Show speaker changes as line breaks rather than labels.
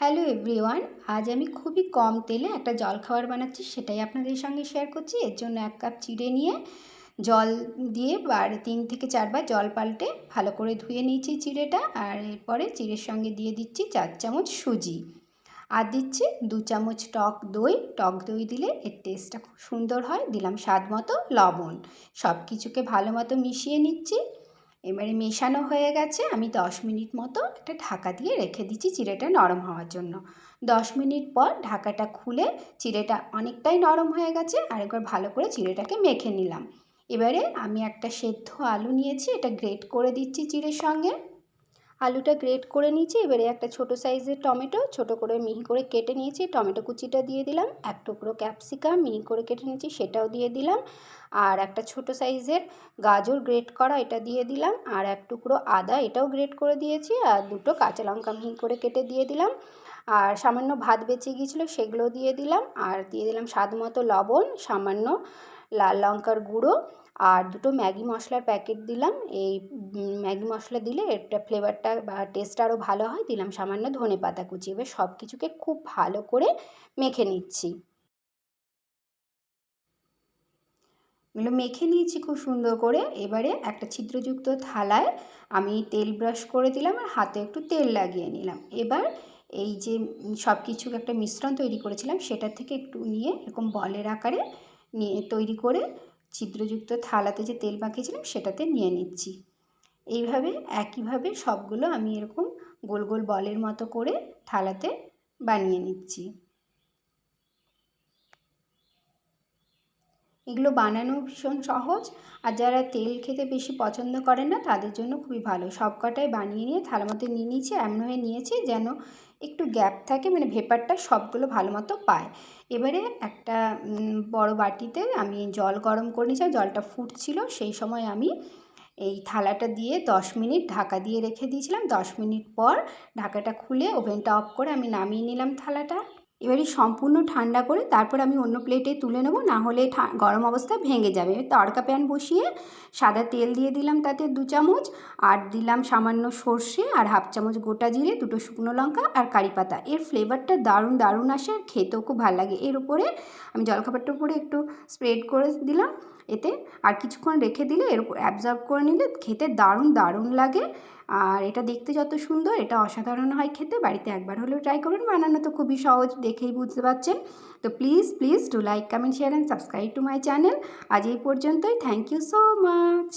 Hello everyone আজ আমি খুবই কম তেলে একটা জলখাবার বানাচ্ছি, সেটাই আপনাদের সঙ্গে শেয়ার করছি। এর জন্য এক কাপ চিড়ে নিয়ে জল দিয়ে বার তিন থেকে চারবার জল পাল্টে ভালো করে ধুয়ে নিয়েছি চিড়েটা, আর এরপরে চিড়ের সঙ্গে দিয়ে দিচ্ছি চার চামচ সুজি। আর দিচ্ছি দু চামচ টক দই টক দই দিলে এর টেস্টটা খুব সুন্দর হয়, দিলাম স্বাদ মতো লবণ। সব কিছুকে ভালো মতো মিশিয়ে নিচ্ছি। এবারে মেশানো হয়ে গেছে। আমি দশ মিনিট মতো একটা ঢাকা দিয়ে রেখে দিচ্ছি চিড়েটা নরম হওয়ার জন্য। দশ মিনিট পর ঢাকাটা খুলে চিড়েটা অনেকটাই নরম হয়ে গেছে আর একবার ভালো করে চিড়েটাকে মেখে নিলাম। এবারে আমি একটা সেদ্ধ আলু নিয়েছি, এটা গ্রেট করে দিচ্ছি চিড়ের সঙ্গে। আলুটা গ্রেট করে নিয়েছি, এবারে একটা ছোট সাইজের টমেটো, ছোট করে মিহি করে কেটে নিয়েছি, টমেটো কুচিটা দিয়ে দিলাম, এক টুকরো ক্যাপসিকাম মিহি করে কেটে নিয়েছি, সেটাও দিয়ে দিলাম, আর একটা ছোট সাইজের গাজর গ্রেট করা এটা দিয়ে দিলাম, আর এক টুকরো আদা এটাও গ্রেট করে দিয়েছি, আর দুটো কাঁচা লঙ্কা মিহি করে কেটে দিয়ে দিলাম, আর সামান্য ভাত বেঁচে গিয়েছিল সেগুলো দিয়ে দিলাম, আর দিয়ে দিলাম স্বাদ মতো লবণ, সামান্য লাল লঙ্কার গুঁড়ো আর দুটো ম্যাগি মশলার প্যাকেট দিলাম। এই ম্যাগি মশলা দিলে এটা ফ্লেভারটা বা টেস্টটা আরও ভালো হয়। দিলাম সামান্য ধনে পাতা কুচি। এবার সব কিছুকে খুব ভালো করে মেখে নিচ্ছি। এগুলো মেখে নিয়েছি খুব সুন্দর করে। এবারে একটা ছিদ্রযুক্ত থালায় আমি তেল ব্রাশ করে দিলাম আর হাতে একটু তেল লাগিয়ে নিলাম। এবার এই যে সব কিছু একটা মিশ্রণ তৈরি করেছিলাম সেটার থেকে একটু নিয়ে এরকম বলের আকারে নিয়ে তৈরি করে ছিদ্রযুক্ত থালাতে যে তেল মাখিয়েছিলাম সেটাতে নিয়ে নিচ্ছি। এইভাবে, একইভাবে সবগুলো আমি এরকম গোল গোল বলের মতো করে থালাতে বানিয়ে নিচ্ছি। এগুলো বানানো ভীষণ সহজ আর যারা তেল খেতে বেশি পছন্দ করেন না, তাদের জন্য খুবই ভালো। সব কটাই বানিয়ে নিয়ে থালার মধ্যে নিয়ে নিয়েছি, এমন হয়ে নিয়েছি যেন একটু গ্যাপ থাকে মানে ভেপারটা সবগুলো ভালো মতো পায়। এবারে একটা বড় বাটিতে আমি জল গরম করে নিয়েছি জলটা ফুটছিল, সেই সময় আমি এই থালাটা দিয়ে দশ মিনিট ঢাকা দিয়ে রেখে দিয়েছিলাম। দশ মিনিট পর ঢাকাটা খুলে ওভেনটা অফ করে আমি নামিয়ে নিলাম থালাটা। এবারে সম্পূর্ণ ঠান্ডা করে তারপর আমি অন্য প্লেটে তুলে নেব, না হলে গরম অবস্থা ভেঙে যাবে। তড়কা প্যান বসিয়ে সাদা তেল দিয়ে দিলাম তাতে দু চামচ, আর দিলাম সামান্য সর্ষে আর হাফ চামচ গোটা জিরে, দুটো শুকনো লঙ্কা আর কারি পাতা। এর ফ্লেভারটা দারুণ দারুণ আসে আর খেতেও খুব ভালো লাগে। এর উপরে আমি জলখাবারটার উপরে একটু স্প্রেড করে দিলাম। এতে আর কিছুক্ষণ রেখে দিলে এর উপর অ্যাবজর্ব করে নিলে খেতে দারুণ দারুণ লাগে। আর এটা দেখতে যত সুন্দর, এটা অসাধারণ হয় খেতে। বাড়িতে একবার হলেও ট্রাই করুন। বানানো তো খুবই সহজ, দেখেই বুঝতে পারছেন। তো please please to like comment share and subscribe to my channel আজ এই পর্যন্তই। Thank you so much